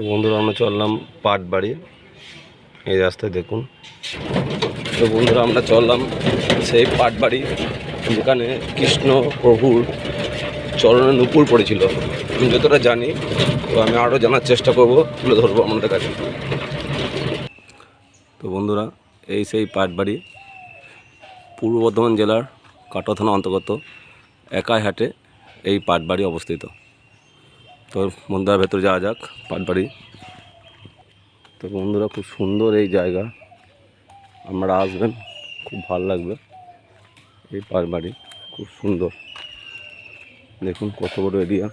তো বন্ধুরা, আমরা চললাম পাট বাড়ি। এই রাস্তায় দেখুন। তো বন্ধুরা, আমরা চললাম সেই পাট বাড়ি, যেখানে কৃষ্ণ প্রভুর চরণে নুপুর পড়েছিল। আমি যতটা জানি, তো আমি আরও জানার চেষ্টা করব, তুলে ধরবো আমাদের কাছে। তো বন্ধুরা, এই সেই পাট বাড়ি পূর্ব বর্ধমান জেলার কাটোয়া থানা অন্তর্গত একাইহাটে এই পাটবাড়ি অবস্থিত। তো বন্ধুরা ভেতরে যাওয়া যাক পাটবাড়ি তো বন্ধুরা, খুব সুন্দর এই জায়গা। আপনারা আসবেন, খুব ভালো লাগবে এই পাটবাড়ি খুব সুন্দর। দেখুন কত বড় এরিয়া।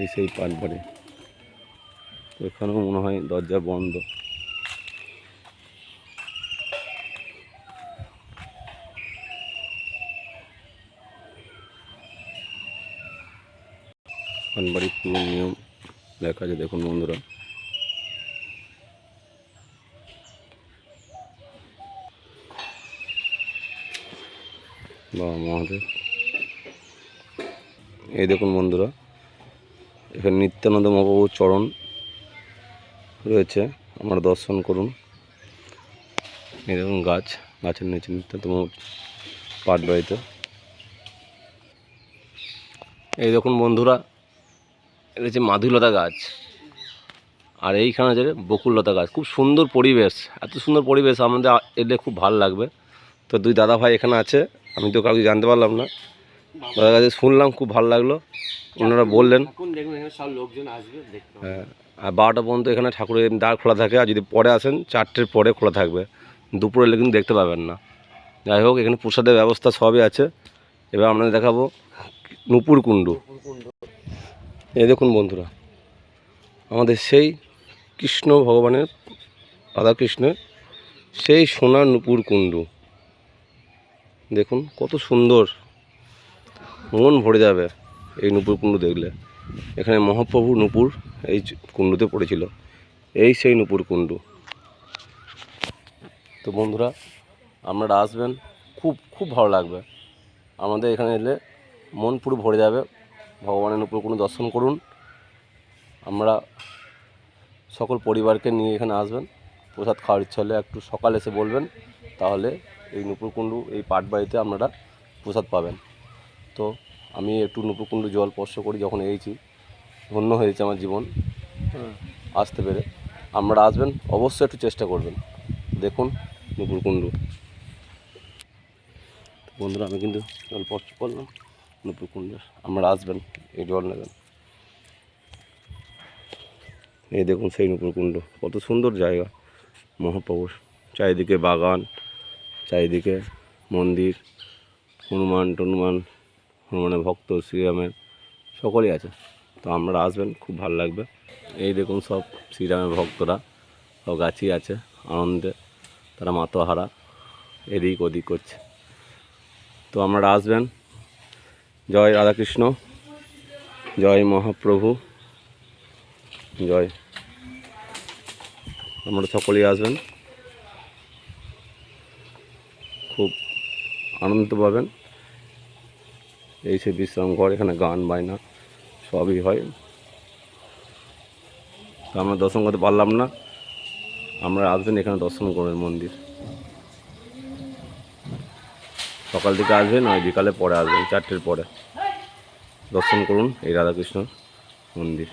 এই সেই পাটবাড়ি তো এখানেও মনে হয় দরজা বন্ধ। পানবাড়ির পুরো নিয়ম লেখা আছে, দেখুন বন্ধুরা। বাবা মহাদেব এই দেখুন বন্ধুরা, এখানে নিত্যানন্দ মহাপ্রভুর চরণ রয়েছে, আমার দর্শন করুন। এই দেখুন গাছ, গাছের নিচে মহাপ্রভুর পাট বাড়িতে এই দেখুন বন্ধুরা এটা হচ্ছে মাধুলতা গাছ। আর এইখানে আছে বকুললতা গাছ। খুব সুন্দর পরিবেশ এত সুন্দর পরিবেশ আমাদের এলে খুব ভালো লাগবে। তো দুই দাদা ভাই এখানে আছে আমি তো কাউকে জানতে পারলাম না। দাদার কাছে শুনলাম খুব ভালো লাগল। ওনারা বললেন। হ্যাঁ আর বারোটা পর্যন্ত এখানে ঠাকুরের দ্বার খোলা থাকে আর যদি পরে আসেন চারটের পরে খোলা থাকবে। দুপুরে এলে কিন্তু দেখতে পাবেন না। যাই হোক এখানে প্রসাদের ব্যবস্থা সবই আছে। এবার আপনাদের দেখাবো নুপুর কুণ্ডু। এই দেখুন বন্ধুরা, আমাদের সেই কৃষ্ণ ভগবানের, রাধাকৃষ্ণের সেই সোনার নুপুর কুণ্ডু। দেখুন কত সুন্দর মন ভরে যাবে এই নুপুর কুণ্ডু দেখলে। এখানে মহাপ্রভু নুপুর এই কুণ্ডুতে পড়েছিল, এই সেই নুপুর কুণ্ডু। তো বন্ধুরা, আপনারা আসবেন, খুব খুব ভালো লাগবে। আমাদের এখানে এলে মন পুরো ভরে যাবে। ভগবানের নুপুর কুণ্ডু দর্শন করুন। আমরা সকল পরিবারকে নিয়ে এখানে আসবেন। প্রসাদ খাওয়ার ইচ্ছা হলে একটু সকাল এসে বলবেন। তাহলে এই নুপুরকুণ্ডু এই পাট বাড়িতে আপনারা প্রসাদ পাবেন। তো আমি একটু নুপুরকুণ্ডু জল স্পর্শ করি যখন এইছি ধন্য হয়েছে আমার জীবন। আসতে পেরে। আপনারা আসবেন অবশ্যই একটু চেষ্টা করবেন। দেখুন নুপুরকুণ্ডু। বন্ধুরা আমি কিন্তু জল স্পর্শ করলাম। নুপুরকুণ্ডের আপনারা আসবেন, এই জল নেবেন। এই দেখুন সেই নুপুরকুণ্ড কত সুন্দর জায়গা, মহাপ্রভুর। চারিদিকে বাগান, চারিদিকে মন্দির, হনুমান টনুমান, হনুমানের ভক্ত, শ্রীরামের, সকলেই আছে। তো আপনারা আসবেন, খুব ভালো লাগবে। এই দেখুন সব শ্রীরামের ভক্তরা, সব গাছই আছে, আনন্দে, তারা মাতোহারা, এদিক ওদিক করছে। তো আপনারা আসবেন জয় রাধাকৃষ্ণ, জয় মহাপ্রভু, জয়। আপনারা সকলেই আসবেন। খুব আনন্দ পাবেন। এই সে বিশ্রাম ঘর, এখানে গান, বায়না সবই হয়। তো আমরা দর্শন করতে পারলাম না। আমরা আসবেন এখানে দর্শন করবেন মন্দির। সকাল থেকে আসবেন ওই বিকালে পরে আসবেন চারটের পরে। দর্শন করুন এই রাধাকৃষ্ণ মন্দির।